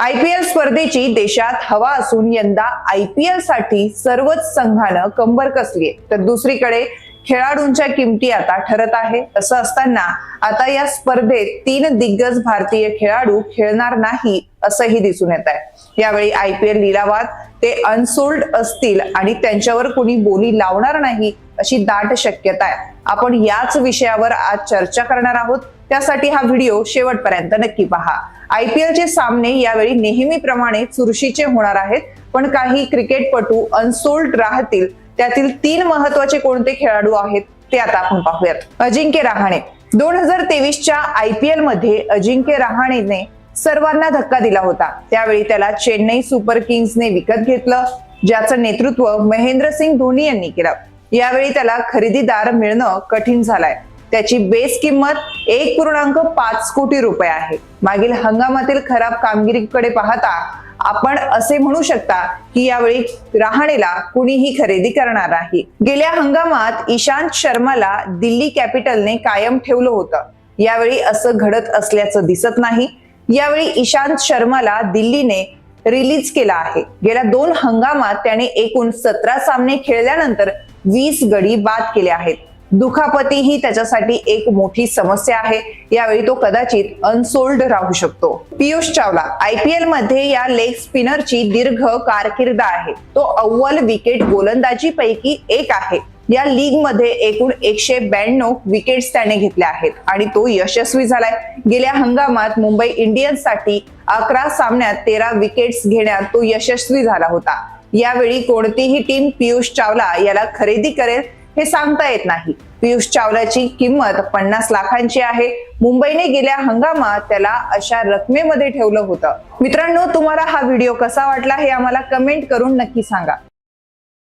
I P L स्पर्धेची देशात हवा असून यंदा आय पी एलसाठी सर्वच संघानं कंबर कसलीये. तर दुसरीकडे खेळाडूंच्या किमती आता ठरत आहे. असं असताना आता या स्पर्धेत तीन दिग्गज भारतीय खेळाडू खेळणार नाही असंही दिसून येत आहे. यावेळी आय पी एल लिलावात ते अनसोल्ड असतील आणि त्यांच्यावर कोणी बोली लावणार नाही अशी दाट शक्यता आहे. आपण याच विषयावर आज चर्चा करणार आहोत. त्यासाठी हा व्हिडिओ शेवटपर्यंत नक्की पहा. आय पी एलचे सामने यावेळी नेहमीप्रमाणे चुरशीचे होणार आहेत. पण काही क्रिकेटपटू अनसोल्ड राहतील. त्यातील तीन महत्त्वाचे कोणते खेळाडू आहेत ते आता आपण पाहूयात. अजिंक्य रहाणे. दोन हजार तेवीसच्या आय पी एलमध्ये अजिंक्य रहाणेने सर्वांना धक्का दिला होता. त्यावेळी त्याला चेन्नई सुपर किंग्सने विकत घेतलं ज्याचं नेतृत्व महेंद्रसिंग धोनी यांनी केलं. यावेळी त्याला खरेदीदार मिळणं कठीण झालंय. त्याची बेस किंमत एक पूर्णांक पाच कोटी रुपये आहे. मागील हंगामातील खराब कामगिरीकडे पाहता आपण असे म्हणू शकता की यावेळी रहाणेला कुणीही खरेदी करणार नाही. गेल्या हंगामात इशांत शर्माला दिल्ली कॅपिटलने कायम ठेवलं होतं. यावेळी असं घडत असल्याचं दिसत नाही. यावेळी इशांत शर्माला दिल्लीने रिलीज केला आहे. गेल्या दोन हंगामात त्याने एकूण सतरा सामने खेळल्यानंतर वीस गडी बाद केले आहेत. दुखापती ही त्याच्यासाठी एक मोठी समस्या आहे. यावेळी तो कदाचित अनसोल्ड राहू शकतो. पियुष चावला आय पी एलमध्ये या लेग स्पिनरची दीर्घ कारकीर्द आहे. तो अव्वल विकेट गोलंदाजी पैकी एक आहे. या लीगमध्ये एकूण एकशे ब्याण्णव विकेट्स त्याने घेतल्या आहेत आणि तो यशस्वी झालाय. गेल्या हंगामात मुंबई इंडियन्ससाठी अकरा सामन्यात तेरा विकेट्स घेण्यात तो यशस्वी झाला होता. यावेळी कोणतीही टीम पियुष चावला याला खरेदी करेल हे सांगता येत नाही. पियुष चावलाची किंमत पन्नास लाखांची आहे. मुंबईने गेल्या हंगामात त्याला अशा रकमेमध्ये ठेवलं होतं. मित्रांनो तुम्हाला हा व्हिडिओ कसा वाटला हे आम्हाला कमेंट करून नक्की सांगा.